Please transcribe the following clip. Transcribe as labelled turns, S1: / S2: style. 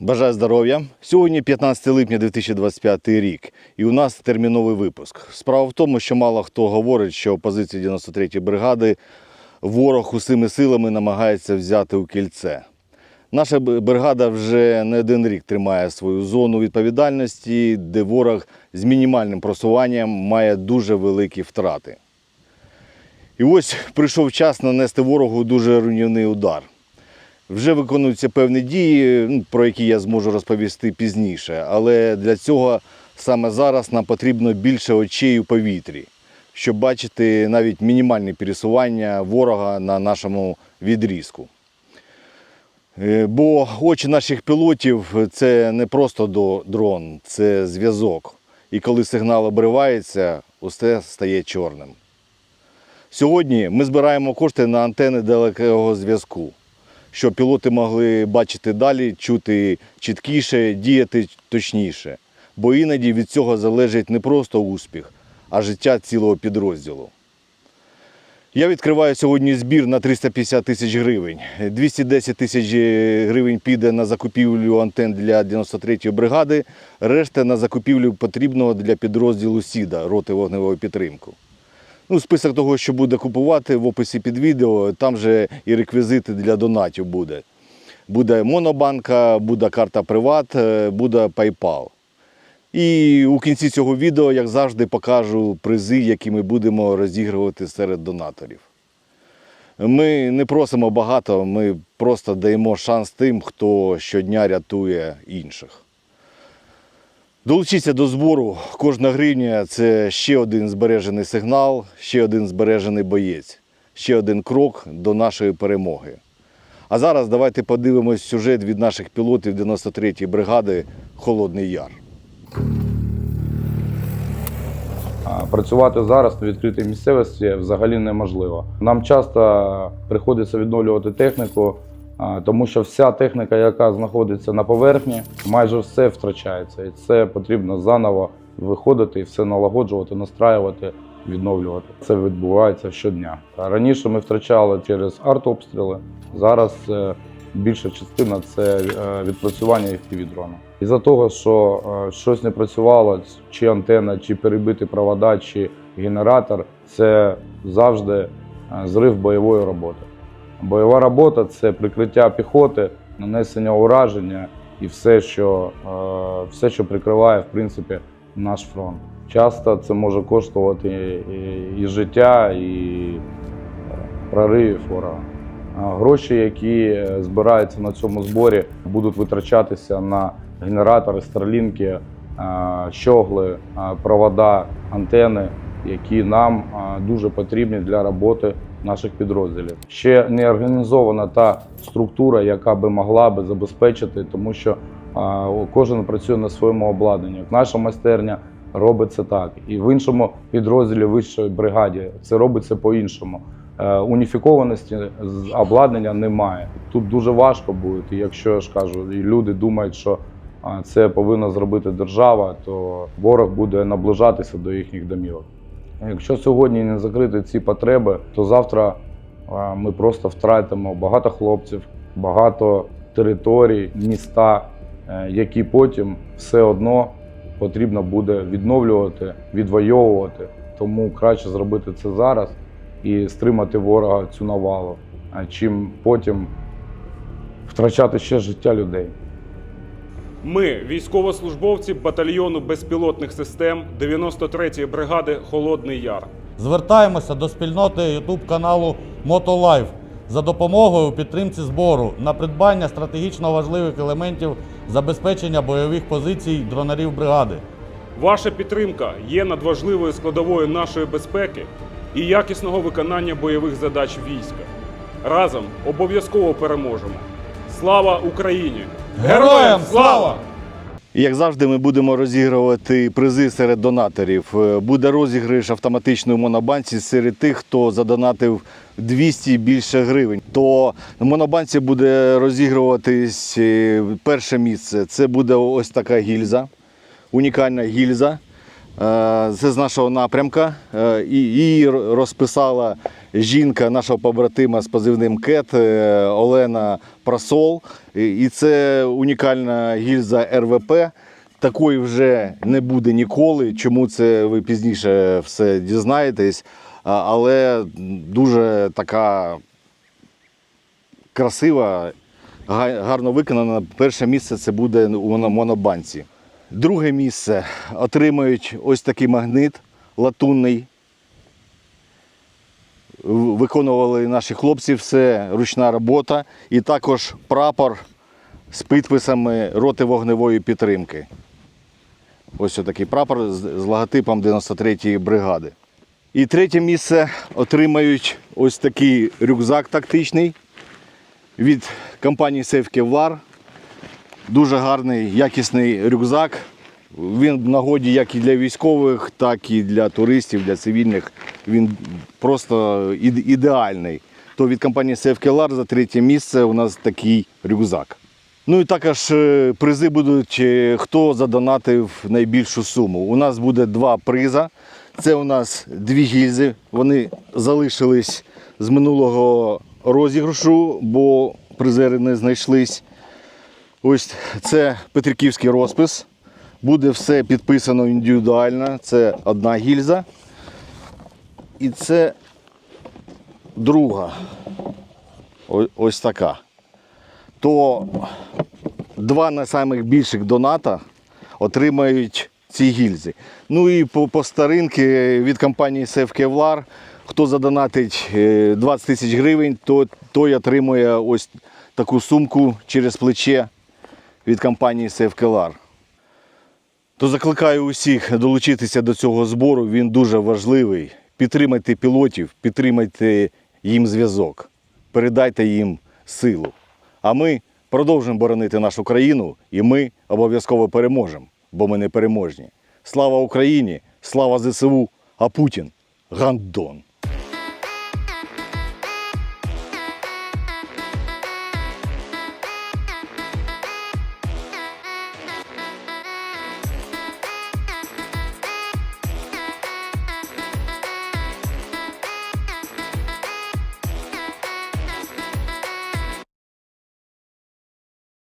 S1: Бажаю здоров'я. Сьогодні 15 липня 2025 рік, і у нас терміновий випуск. Справа в тому, що мало хто говорить, що позиції 93-ї бригади ворог усіми силами намагається взяти у кільце. Наша бригада вже не один рік тримає свою зону відповідальності, де ворог з мінімальним просуванням має дуже великі втрати. І ось прийшов час нанести ворогу дуже руйнівний удар. Вже виконуються певні дії, ну, про які я зможу розповісти пізніше. Але для цього саме зараз нам потрібно більше очей у повітрі, щоб бачити навіть мінімальне пересування ворога на нашому відрізку. Е, Бо очі наших пілотів це не просто дрон, це зв'язок. І коли сигнал обривається, усе стає чорним. Сьогодні ми збираємо кошти на антени далекого зв'язку, щоб пілоти могли бачити далі, чути чіткіше, діяти точніше. Бо іноді від цього залежить не просто успіх, а життя цілого підрозділу. Я відкриваю сьогодні збір на 350 тисяч гривень. 210 тисяч гривень піде на закупівлю антен для 93-ї бригади, решта на закупівлю потрібного для підрозділу СІДа роти вогневої підтримки. Ну, список того, що буде купувати в описі під відео, там же і реквізити для донатів буде. Буде монобанка, буде карта Приват, е, буде PayPal. І у кінці цього відео, як завжди, покажу призи, які ми будемо розігрувати серед донаторів. Ми не просимо багато, ми просто даємо шанс тим, хто щодня рятує інших. Долучіться до збору. Кожна гривня це ще один збережений сигнал, ще один збережений боєць, ще один крок до нашої перемоги. А зараз давайте подивимось сюжет від наших пілотів 93-ї бригади Холодний Яр.
S2: Працювати зараз на відкритій місцевості взагалі неможливо. Нам часто приходиться відновлювати техніку, тому що вся техніка, яка знаходиться на поверхні, майже все втрачається. І це потрібно заново виходити і все налагоджувати, настраювати, відновлювати. Це відбувається щодня. Раніше ми втрачали через артобстріли. Зараз е, більша частина це е, відпрацювання fpv дрона. Із-за того, що е, щось не працювало, чи антенна, чи перебити провода, чи генератор, це завжди зрив бойової роботи. Бойова робота це прикриття піхоти, нанесення ураження і все, що, е, все, що прикриває в принципі, наш фронт. Часто це може коштувати і, життя, і е, проривів ворога. Гроші, які е, збираються на цьому зборі, будуть витрачатися на генератори, старлінки, щогли, провода, антени, які нам дуже потрібні для роботи наших підрозділів. Ще не організована та структура, яка би могла би забезпечити, тому що кожен працює на своєму обладнанні. Наша майстерня робить це так, і в іншому підрозділі вищої бригаді це робиться по-іншому. Е, Уніфікованості з обладнання немає. Тут дуже важко буде. І якщо я ж кажу, і люди думають, що це повинна зробити держава, то ворог буде наближатися до їхніх домівок. Якщо сьогодні не закрити ці потреби, то завтра ми просто втратимо багато хлопців, багато територій, міста, е, які потім все одно потрібно буде відновлювати, відвоювати. Тому краще зробити це зараз і стримати ворога цю навалу, а чим потім втрачати ще життя людей.
S3: Ми, військовослужбовці батальйону безпілотних систем 93-ї бригади Холодний Яр.
S4: Звертаємося до спільноти YouTube каналу MotoLife за допомогою у підтримці збору на придбання стратегічно важливих елементів забезпечення бойових позицій дронарів бригади.
S3: Ваша підтримка є надважливою складовою нашої безпеки і якісного виконання бойових задач війська. Разом обов'язково переможемо. Слава Україні!
S4: Героям слава!
S1: І як завжди, ми будемо розігрувати призи серед донаторів. Е, Буде розіграш автоматичної монобанці серед тих, хто задонатив 200 і більше гривень. То в монобанці буде розігруватись е, перше місце. Це буде ось така гільза, унікальна гільза. Е, Це з нашого напрямка. Е, і Її розписала жінка нашого побратима з позивним Кет е, Олена Прасол. І і це унікальна гільза РВП. Такої вже не буде ніколи. Чому це ви пізніше все дізнаєтесь? Але дуже така красива, гарно виконана. Перше місце це буде у монобанці. Друге місце отримають ось такий магнит латунний. Виконували наші хлопці, все ручна робота. І також прапор з підписами роти вогневої підтримки. Ось такий прапор з, логотипом 93-ї бригади. І третє місце отримають ось такий рюкзак тактичний від компанії Kevlar. Дуже гарний, якісний рюкзак. Він в нагоді як і для військових, так і для туристів, для цивільних. Він просто ідеальний. То від компанії Safe за третє місце у нас такий рюкзак. Ну і також е, призи будуть, е, хто задонатив найбільшу суму. У нас буде два приза. Це у нас дві гільзи. Вони залишились з минулого розіграшу, бо призери не знайшлись. Ось це Петриківський розпис. Буде все підписано індивідуально. Це одна гільза. І це друга. Ось така. То два найбільших доната отримають ці гільзи. Ну і по, по старинки від компанії Safe Kevlar, хто задонатить е, 20 тисяч гривень, то той отримує ось таку сумку через плече від компанії Kevlar. То закликаю усіх долучитися до цього збору. Він дуже важливий. Підтримайте пілотів, підтримайте їм зв'язок, передайте їм силу. А ми продовжимо боронити нашу країну, і ми обов'язково переможемо, бо ми не переможні. Слава Україні! Слава ЗСУ! А Путін гандон!